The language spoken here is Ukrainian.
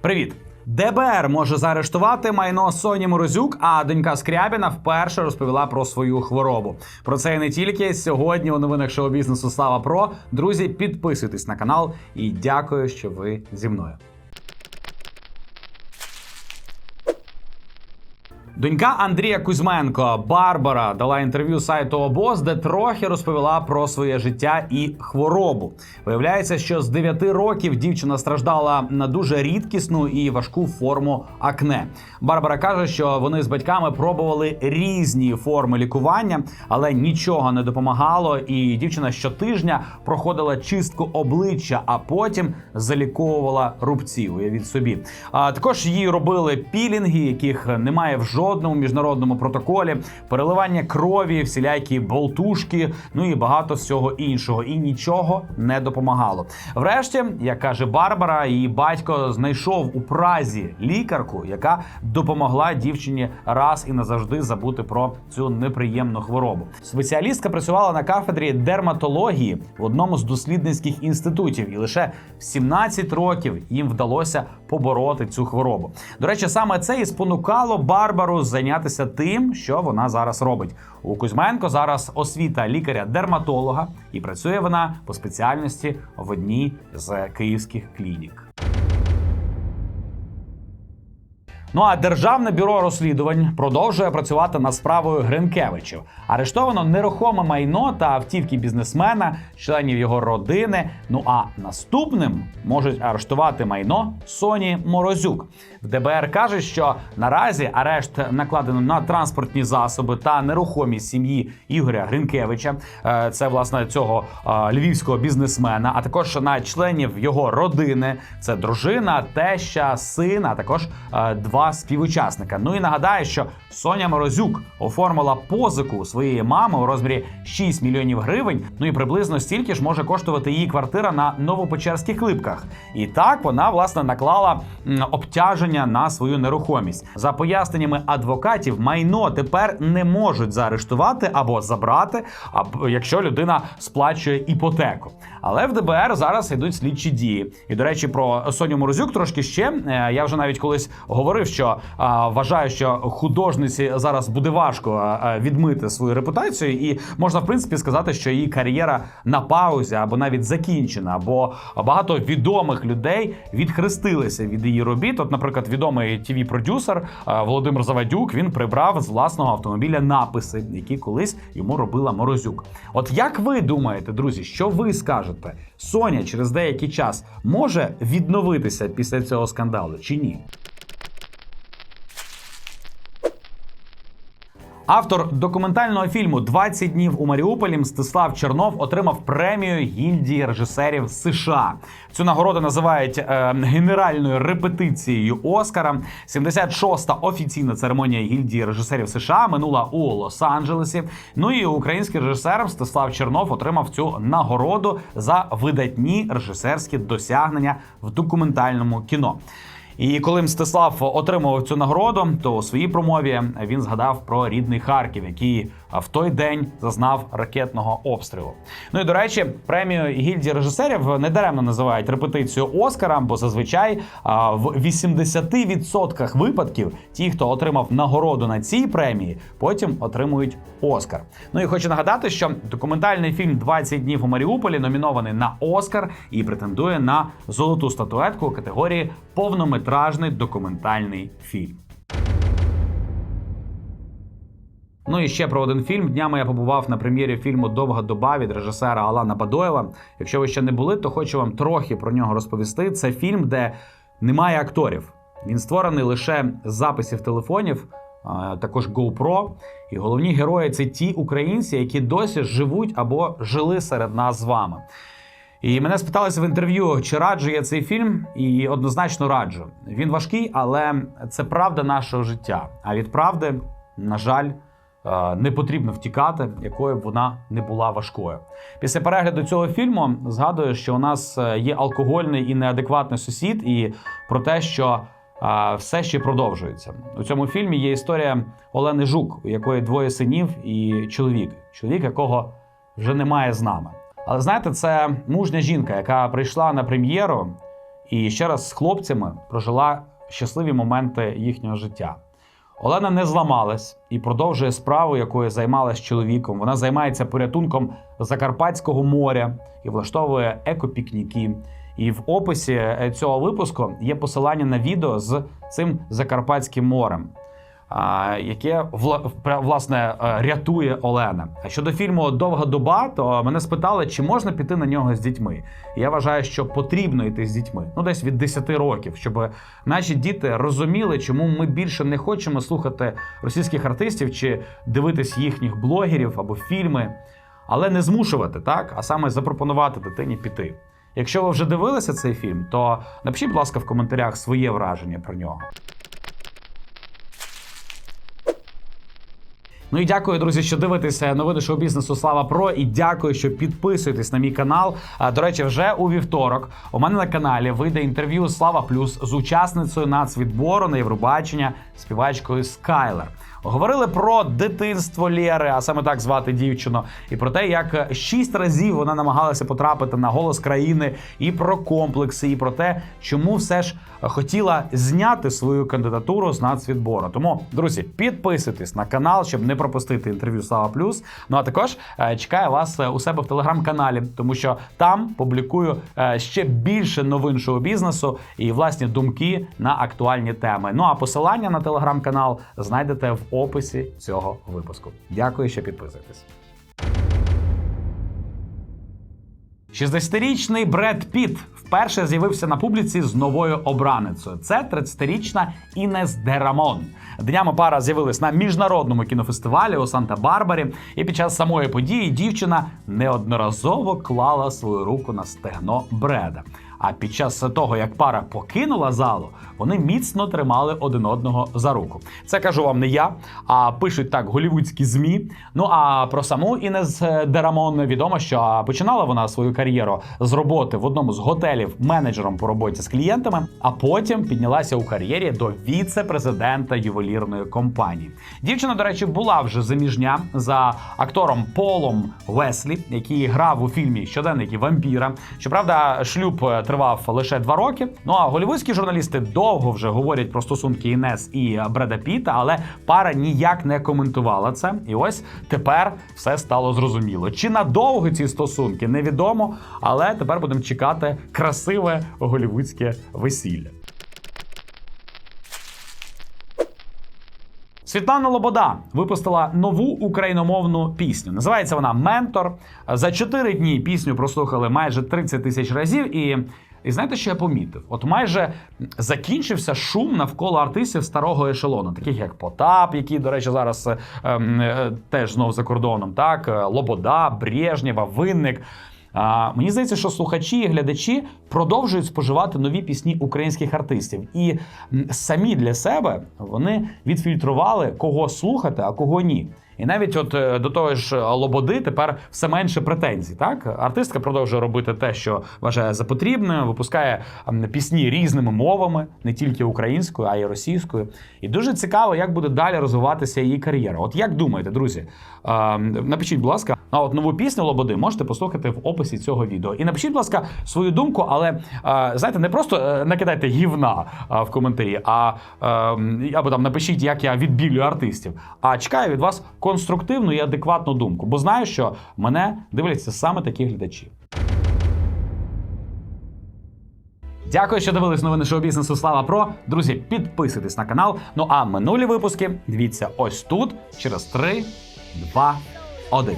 Привіт! ДБР може заарештувати майно Соні Морозюк, а донька Скрябіна вперше розповіла про свою хворобу. Про це і не тільки сьогодні у новинах шоу бізнесу Слава Про. Друзі, підписуйтесь на канал і дякую, що ви зі мною. Донька Андрія Кузьменко Барбара дала інтерв'ю сайту обоз, де трохи розповіла про своє життя і хворобу. Виявляється, що з 9 років дівчина страждала на дуже рідкісну і важку форму акне. Барбара каже, що вони з батьками пробували різні форми лікування, але нічого не допомагало. І дівчина щотижня проходила чистку обличчя, а потім заліковувала рубці. Уявіть собі. А також їй робили пілінги, яких немає в жодному міжнародному протоколі, переливання крові, всілякі болтушки, ну і багато всього іншого. І нічого не допомагало. Врешті, як каже Барбара, її батько знайшов у Празі лікарку, яка допомогла дівчині раз і назавжди забути про цю неприємну хворобу. Спеціалістка працювала на кафедрі дерматології в одному з дослідницьких інститутів, і лише в 17 років їм вдалося побороти цю хворобу. До речі, саме це і спонукало Барбару зайнятися тим, що вона зараз робить. У Кузьменко зараз освіта лікаря-дерматолога, і працює вона по спеціальності в одній з київських клінік. Ну а державне бюро розслідувань продовжує працювати над справою Гринкевичів. Арештовано нерухоме майно та автівки бізнесмена, членів його родини. Ну а наступним можуть арештувати майно Соні Морозюк. В ДБР каже, що наразі арешт накладено на транспортні засоби та нерухомість сім'ї Ігоря Гринкевича. Е, Це власне цього е, львівського бізнесмена, а також на членів його родини. Це дружина, теща, син, а також е, співучасника. Ну і нагадаю, що Соня Морозюк оформила позику своєї мами у розмірі 6 мільйонів гривень. Ну і приблизно стільки ж може коштувати її квартира на новопечерських липках. І так вона власне наклала обтяження на свою нерухомість. За поясненнями адвокатів, майно тепер не можуть заарештувати або забрати, або якщо людина сплачує іпотеку. Але в ДБР зараз йдуть слідчі дії. І до речі, про Соню Морозюк трошки ще Е, я вже навіть колись говорив, що а, вважаю, що художниці зараз буде важко відмити свою репутацію, і можна в принципі сказати, що її кар'єра на паузі або навіть закінчена, бо багато відомих людей відхрестилися від її робіт. От, наприклад, відомий tv продюсер Володимир Завадюк він прибрав з власного автомобіля написи, які колись йому робила Морозюк. От як ви думаєте, друзі, що ви скажете? Соня через деякий час може відновитися після цього скандалу чи ні? Автор документального фільму «20 днів у Маріуполі Мстислав Чернов отримав премію гільдії режисерів США. Цю нагороду називають е, генеральною репетицією Оскара. 76-та офіційна церемонія гільдії режисерів США минула у Лос-Анджелесі. Ну і український режисер Мстислав Чернов отримав цю нагороду за видатні режисерські досягнення в документальному кіно. І коли Мстислав отримував цю нагороду, то у своїй промові він згадав про рідний Харків, який в той день зазнав ракетного обстрілу. Ну і до речі, премію гільдії режисерів недаремно називають репетицію Оскара, бо зазвичай а, в 80% випадків ті, хто отримав нагороду на цій премії, потім отримують Оскар. Ну і хочу нагадати, що документальний фільм «20 днів у Маріуполі номінований на Оскар і претендує на золоту статуетку у категорії повнометражний документальний фільм. Ну і ще про один фільм. Днями я побував на прем'єрі фільму Довга доба від режисера Алана Бадоєва. Якщо ви ще не були, то хочу вам трохи про нього розповісти. Це фільм, де немає акторів. Він створений лише з записів телефонів, також GoPro. І головні герої це ті українці, які досі живуть або жили серед нас з вами. І мене спиталися в інтерв'ю, чи раджу я цей фільм, і однозначно раджу. Він важкий, але це правда нашого життя. А від правди, на жаль, не потрібно втікати, якою б вона не була важкою. Після перегляду цього фільму згадую, що у нас е, є алкогольний і неадекватний сусід, і про те, що е, все ще продовжується. У цьому фільмі є історія Олени Жук, у якої двоє синів і чоловік, чоловік, якого вже немає з нами. Але знаєте, це мужня жінка, яка прийшла на прем'єру і ще раз з хлопцями прожила щасливі моменти їхнього життя. Олена не зламалась і продовжує справу, якою займалась чоловіком. Вона займається порятунком Закарпатського моря і влаштовує екопікніки. І в описі е, цього випуску є посилання на відео з цим Закарпатським морем, яке власне е, рятує Олена. А щодо фільму Довга доба, то мене спитали, чи можна піти на нього з дітьми. Я вважаю, що потрібно йти з дітьми, ну десь від 10 років, щоб наші діти розуміли, чому ми більше не хочемо слухати російських артистів чи дивитись їхніх блогерів або фільми, але не змушувати, так, а саме запропонувати дитині піти. Якщо ви вже дивилися цей фільм, то напишіть, будь ласка, в коментарях своє враження про нього. Ну і дякую, друзі, що дивитеся новини шоу бізнесу Слава Про. І дякую, що підписуєтесь на мій канал. До речі, вже у вівторок у мене на каналі вийде інтерв'ю Слава Плюс з учасницею нацвідбору на Євробачення співачкою Скайлер. Говорили про дитинство Лєри, а саме так звати дівчину, і про те, як шість разів вона намагалася потрапити на голос країни, і про комплекси, і про те, чому все ж хотіла зняти свою кандидатуру з нацвідбору. Тому, друзі, підписуйтесь на канал, щоб не пропустити інтерв'ю Слава Плюс. Ну а також е, чекаю вас е, у себе в телеграм-каналі, тому що там публікую е, ще більше новин шоу-бізнесу і власні думки на актуальні теми. Ну а посилання на телеграм-канал знайдете в описі цього випуску. Дякую, що підписуєтесь. 60-річний Бред Піт вперше з'явився на публіці з новою обраницею. Це 30-річна Інес Дерамон. Днями пара з'явилась на міжнародному кінофестивалі у Санта-Барбарі, і під час самої події дівчина неодноразово клала свою руку на стегно Бреда. А під час того, як пара покинула залу, вони міцно тримали один одного за руку. Це кажу вам не я, а пишуть так голівудські змі. Ну а про саму Інес Дерамон відомо, що починала вона свою кар'єру з роботи в одному з готелів менеджером по роботі з клієнтами, а потім піднялася у кар'єрі до віце-президента ювелірної компанії. Дівчина, до речі, була вже заміжня за актором Полом Веслі, який грав у фільмі Щоденники вампіра. Щоправда, шлюб е, тривав лише два роки. Ну а голівудські журналісти довго вже говорять про стосунки Інес і Бреда Піта, але пара ніяк не коментувала це. І ось тепер все стало зрозуміло. Чи надовго ці стосунки невідомо, але тепер будемо чекати красиве голівудське весілля. Світлана Лобода випустила нову україномовну пісню. Називається вона Ментор. За 4 дні пісню прослухали майже 30 тисяч разів. І, і знаєте, що я помітив? От майже закінчився шум навколо артистів старого ешелону, таких як Потап, який, до речі, зараз е, е, теж знов за кордоном. Так, е, Лобода, Брежнєва, Винник. А, мені здається, що слухачі і глядачі продовжують споживати нові пісні українських артистів, і самі для себе вони відфільтрували, кого слухати, а кого ні. І навіть от е, до того ж Лободи тепер все менше претензій. Так артистка продовжує робити те, що вважає за потрібне, випускає пісні різними мовами, не тільки українською, а й російською. І дуже цікаво, як буде далі розвиватися її кар'єра. От як думаєте, друзі? Е, напишіть, будь ласка, а от нову пісню Лободи можете послухати в описі цього відео. І напишіть, будь ласка, свою думку, але е, знаєте, не просто е, накидайте гівна е, в коментарі, а або там напишіть, як я відбілюю артистів. А чекаю від вас конструктивну і адекватну думку, бо знаю, що мене дивляться саме такі глядачі. Дякую, що дивились новини шоу бізнесу Слава Про. Друзі, підписуйтесь на канал. Ну а минулі випуски дивіться ось тут через 3, 2, 1.